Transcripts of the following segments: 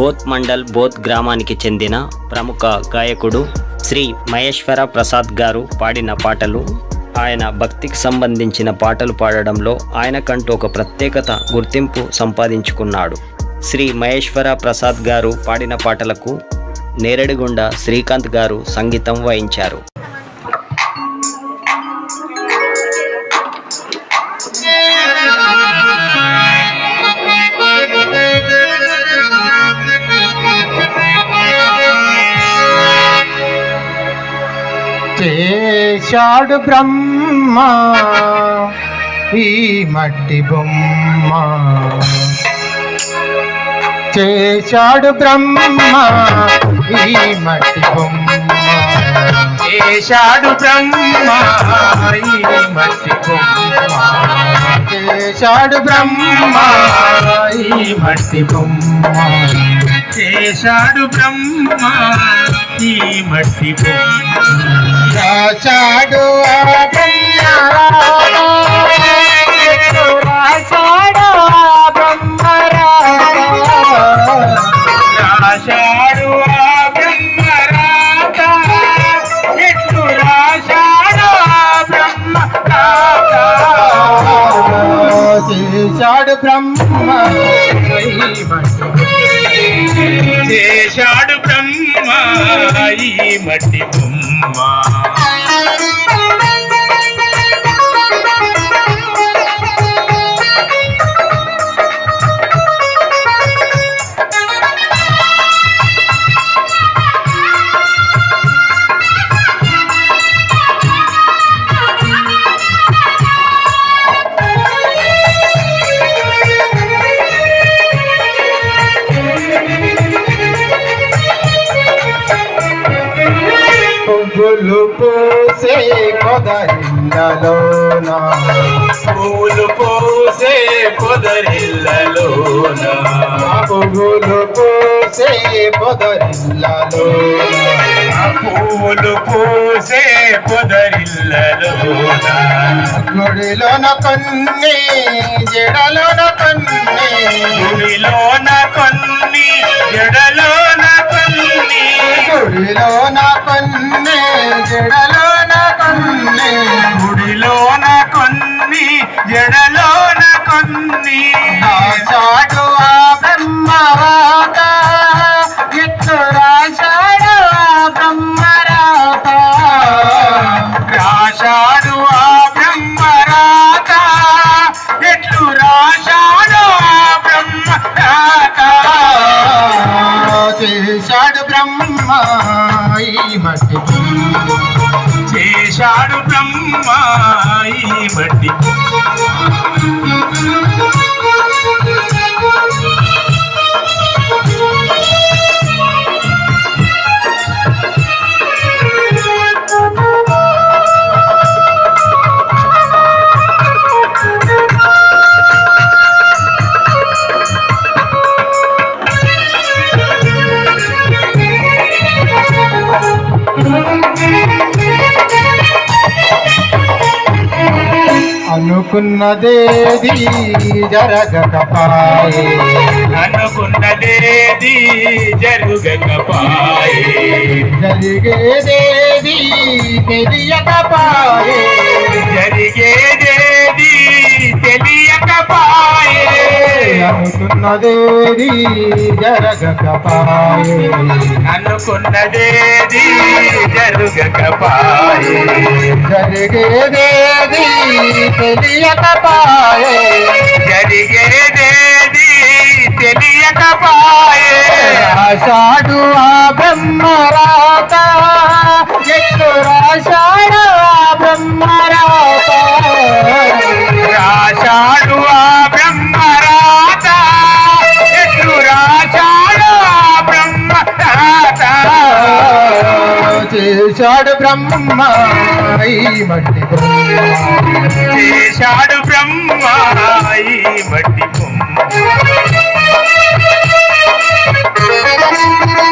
Both mandal both గ్రామానికి చెందిన ప్రముఖ గాయకుడు శ్రీ మహేశ్వర ప్రసాద్ గారు పాడిన పాటలు. ఆయన భక్తికి సంబంధించిన పాటలు పాడడంలో ఆయనకంటూ ఒక ప్రత్యేకత గుర్తింపు సంపాదించుకున్నాడు. శ్రీ మహేశ్వర ప్రసాద్ గారు పాడిన పాటలకు నేరడిగొండ శ్రీకాంత్ గారు సంగీతం వహించారు. చేశాడు బ్రహ్మ ఈ మట్టి బొమ్మ. చేశాడు బ్రహ్మ ఈ మట్టి బొమ్మ. చేశాడు బ్రహ్మ ఈ మట్టి బొమ్మ. చేశాడు బ్రహ్మ ఈ మట్టి బొమ్మ. చేశాడు బ్రహ్మ ఈ మట్టి బొమ్మ. రాశాడు ఆ బ్రహ్మ రాశాడు ఆ బ్రహ్మ రాశాడు ఆ బ్రహ్మ రాత బ్రహ్మ ఈ మట్టి బొమ్మ. పూసే కొదరిల్లలోన పూలు పోసే పొదరిల్లలోన పువ్వులు పూసే పొదరిల్లలోన పూలు పోసే పొదరిల్లలోన గుడిలోన కొన్ని జడలోన కొన్ని. గుడిలోన కొన్ని జడలోన కొన్ని. గుడిలోన కొన్ని జడలోన కొన్ని. గుడిలోన కొన్ని జడలోన కొన్ని. రాశాడు ఆ బ్రహ్మరాత అనుకున్నదేది జరగకపాయే. అనుకున్నదేది జరుగకపాయే. జరిగేదేది తెలియకపాయే. జరిగేదేది అనుకున్నదేది జరగకపాయే అనుకున్నదేది జరుగకపాయే జరిగేదేది తెలియకపాయే జరిగేదేది తెలియకపాయే. రాశాడు ఆ బ్రహ్మరాత. ఎట్లు రాశాడు ఆ బ్రహ్మరాత? రాశాడు ఆ బ్రహ్మరాత. ఎట్లు రాశాడు ఆ బ్రహ్మరాత. చేశాడు బ్రహ్మ ఈ మట్టి చేశాడు బ్రహ్మ ఈ మట్టి బొమ్మ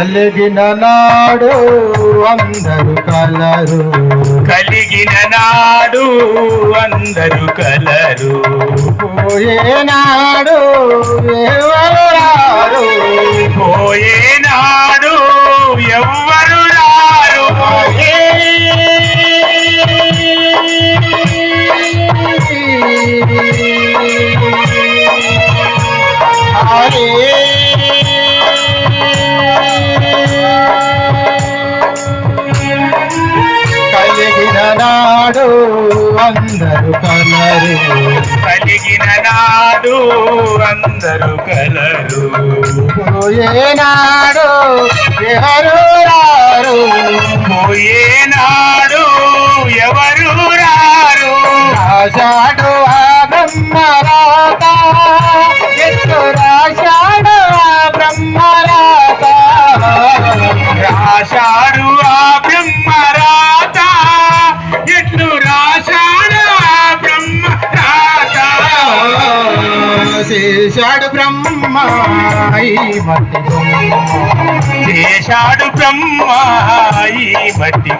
కలిగిన నాడు అందరు కలరు. కలిగిన నాడు అందరు కలరు. పోయే నాడు ఎవరు రారు? పోయే నాడు ఎవ్వరు రారు? కలిగిన అందరు కలరు. కలిగిన నాడు అందరు కలరు. పోయే నాడు చేశాడు బ్రహ్మ ఈ మట్టి చేశాడు బ్రహ్మ ఈ మట్టి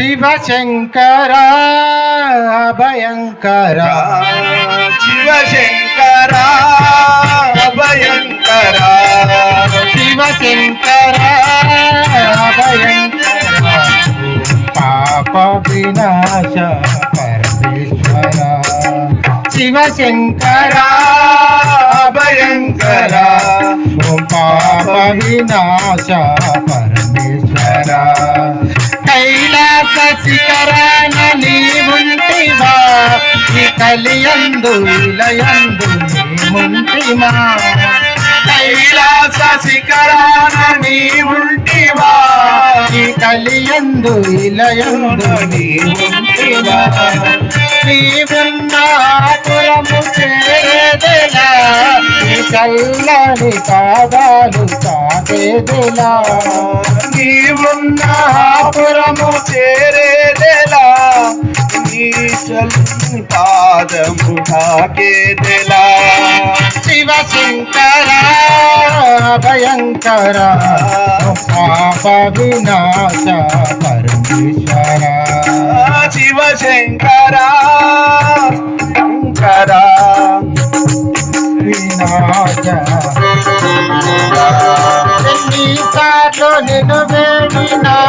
బొమ్మ. శివ శంకర భయంకర శివశంకర భయంకర శివ శంకర భయంకర పాప వినాశ పరమేశ్వర. శివ శంకర భయంకర పాప వినాశ పరమేశ్వర. కైలాస శిఖరాన నీవుంటివా? ఈ కలియందు ఇలయందు నీవుంటివా కైలాస శిఖరాన నీవుంటివా? ఈ కలియందు ఇలయందు నీవుంటివా నీవున్నా చల్లని పాదాలు తాగేదెలా నీవున్నాపురము చేరేదెలా? నీ చల్లని పాదము తాకేదెలా? శివ శంకర భయంకర పాప వినాశ పరమేశ్వర. శివశంకర శంకర వినాశ ఎన్నిసార్లు నిన్ను వేడినాగని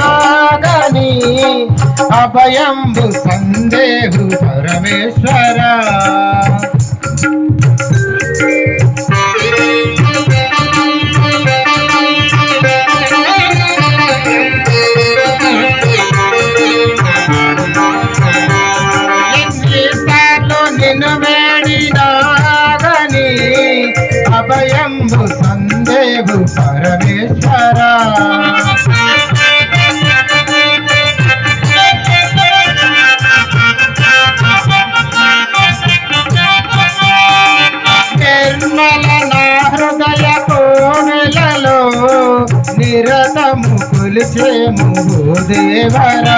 అభయంబు సందేహు పరమేశ్వర. నిర్మల నా హృదయ కోవెలలో నిరతము కొలిచేము దేవరా.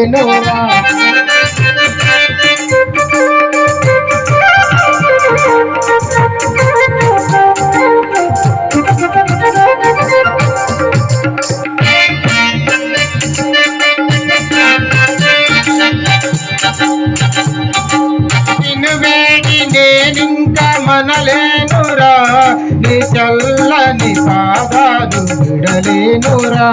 విడలేనురా నిన్ను మనలేనురా నీ చల్లని పాదాలు విడలేనురా.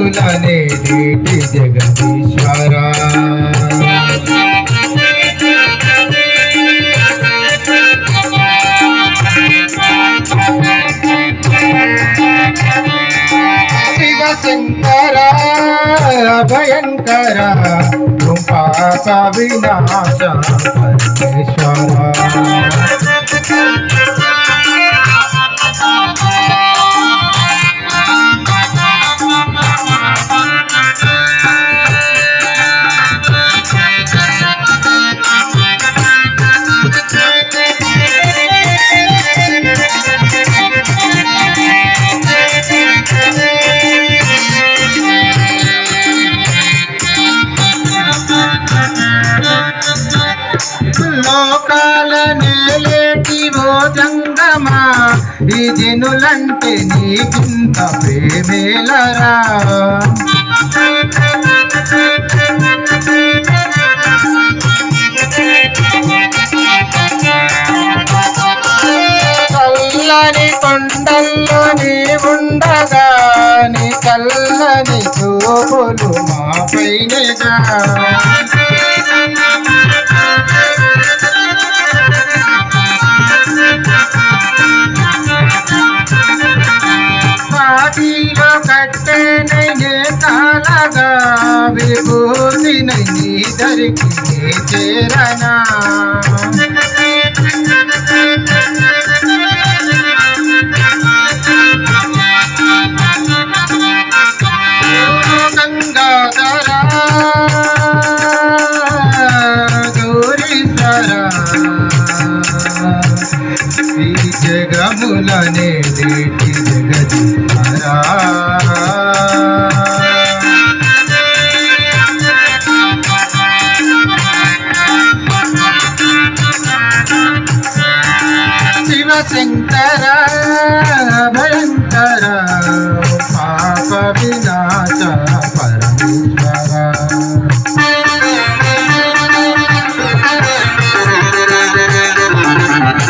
జగములనే నీటి జగదీశ్వర. శివశంకర భయంకర పాప వినాశ పరమేశ్వర. లోకాల నేలేటి ఓ జంగమా ఈ జనులంటే నీకింత ప్రేమేలరా? చల్లని కొండల్లో నీ ఉండగా నీ కల్లని చూపులు మా పైనగా. విభూతి విభూతినై నీ దరికి నే చేరనా. జగముల గౌరీశ్వరా